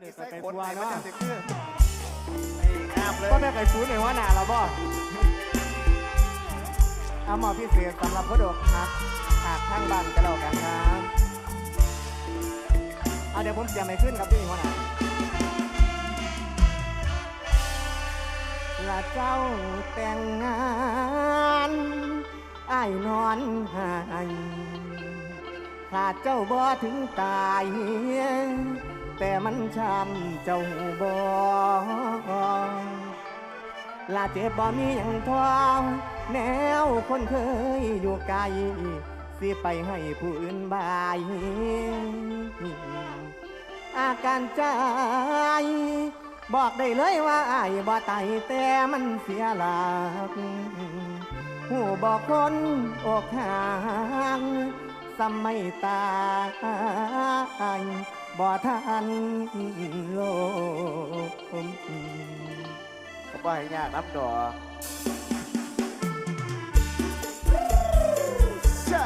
เด็กใส่ไปขทัวเนาะจะสิคือไอ้งามเลยก็ได้ไปศูนย์ในว่าหนาเราบ่เอาหมอพิเศษสำหรับผู้ดกครับหากทางบ้านก็แล้วกันครับเอาเดี๋ยวผมเตรียมไปขึ้นครับพี่หัวหน้าละเจ้าแต่งงานไอ้นอนหายขาดเจ้าบ่ถึงตาย แต่มันช้ำเจ้าบ่ลาเจ็บบ่มีหยังทองแนวคนเคยอยู่ไกลสิไปให้ผู้อื่นบาย อาการใจ บอกได้เลยว่าอายบ่ตายแต่มันเสียหลักหูบอกคนอกห่าง สมัยตายบ่ทันโลกก็บ่ให้ยากน้ำดอกชะ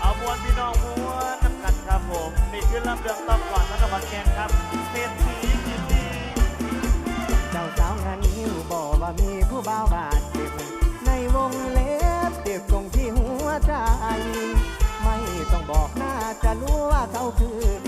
เอามวนพี่น้องมวนน้ำกันครับผม นี่คือลำเรื่องต้องก่อนแล้วก็มาแกงครับ เขาคือ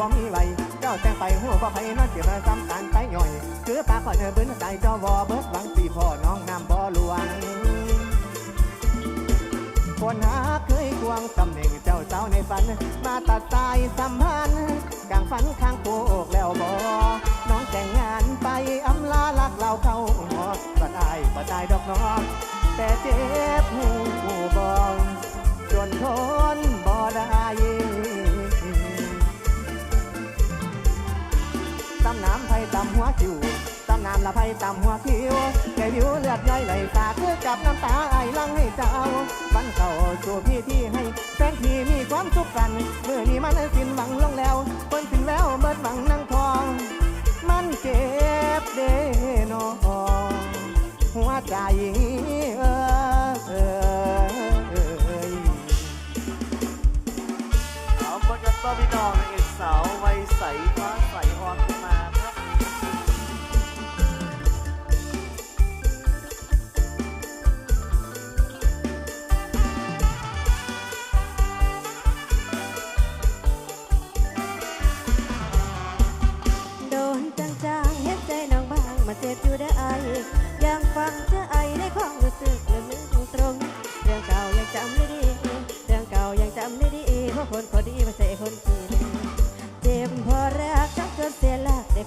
บ่มีไหวเจ้าแต่งไปหัวบ่ไผนอนเสียมาซ้ำตานไปย่อยคือปากก่อนเออบื้นใจเจ้าวอเบิดหวังปีพ่อน้องน้ำบ่หลวงคนหาเคยควงตำแหน่งเจ้าสาวในฝัน มาตัดสายสัมพันธ์กลางฝันข้างโคกแล้วบอน้องแต่งงานไปอำลาลักเราเข้าหอก็ได้ก็ได้ดอกน้องแต่เจ็บหูบ ละไผ่ตำหัวคิวแก่วิวเลือดย่อยไหลสาคือกับน้ำตาไอลังให้เจ้าวันเข้าสู่พี่ที่ให้แฟนที่มีความสุขกันเมื่อนี้มันสิ้นหวังลงแล้วคนสิ้นแววเบิดหวังนั่งทอง มันเจ็บเด้นอหัวใจเอ้ยเอาเบิ่งกันต่อพี่น้องนางเอกสาววัยใสฟ้า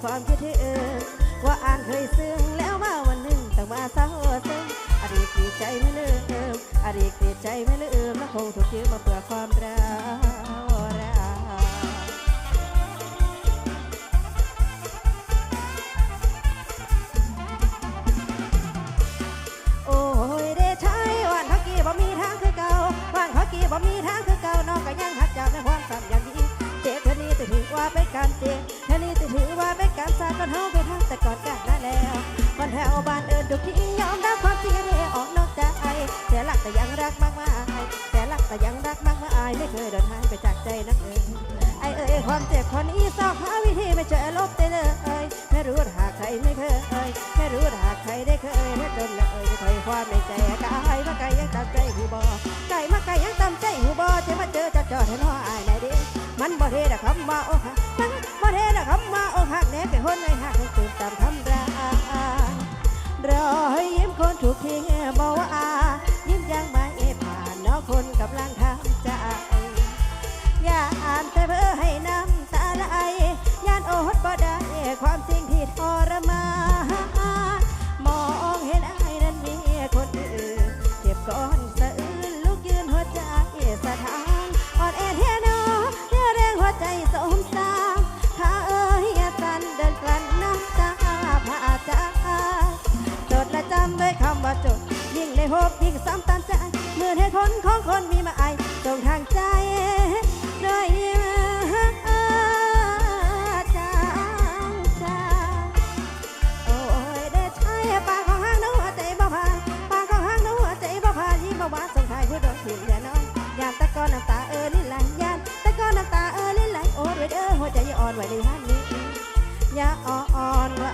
ความคิดถึงว่าอ่านเคยซึ้งแล้วมาวันหนึ่งต้องมาเศร้าซึมอดีตกรีดใจไม่ลืมอดีตกรีดใจไม่ลืมและคงถูกยืมมาเพื่อความรักรักโอ้ยเดชายวันพักกี้บ่มีทางคือเก่าวันพักกี้บ่มีทางคือเก่านองก็ยังหักจ้าในความสัมอย่างนี้เจ็บเท่านี้จะถือว่าเป็นการเจ็บเท่านี้จะถือว่า รสากันเฮาไปทางแต่ก่อนกันนั่นแล้วคนแถวบ้านเอิญทุกที่ยอมรับความจริงเทออกนอกใจเสียหลักแต่ยังรักมากมายเสียหลักแต่ยังรักมากมายไม่เคยเดินหายไปจากใจนักเอิญไอเอ่ยความเจ็บคนนี้สอบหาวิธีไม่เจอลบได้เลยไม่รู้หากใครไม่เคยไม่รู้หากใครได้เคยและจนละเอ่ยไม่เคยความในใจกายมาไกลยังตามใจหูบอไก่มาไกลยังตามใจหูบอจะมาเจอจะจอดให้น้ออายไหนดิมันบ่เทดอกคำว่าโอ้ คำว่าอกหักแน่แต่คนในหักให้ตื่นตามทำรารอยยิ้มคนถูกทิ้ง ได้พบอีกสามตามใจเมื่อเหตุผลของคนมีมาไอตรงทางใจด้วยมาจางจางโอ้ยเลยน้ำตาเออลิไหลยามตะกอนน้ำตาเออลิไหลโอ้ด้วยเด้อหัวใจอย่าอ่อนไหวในห้างนี้อย่าอ่อนไหว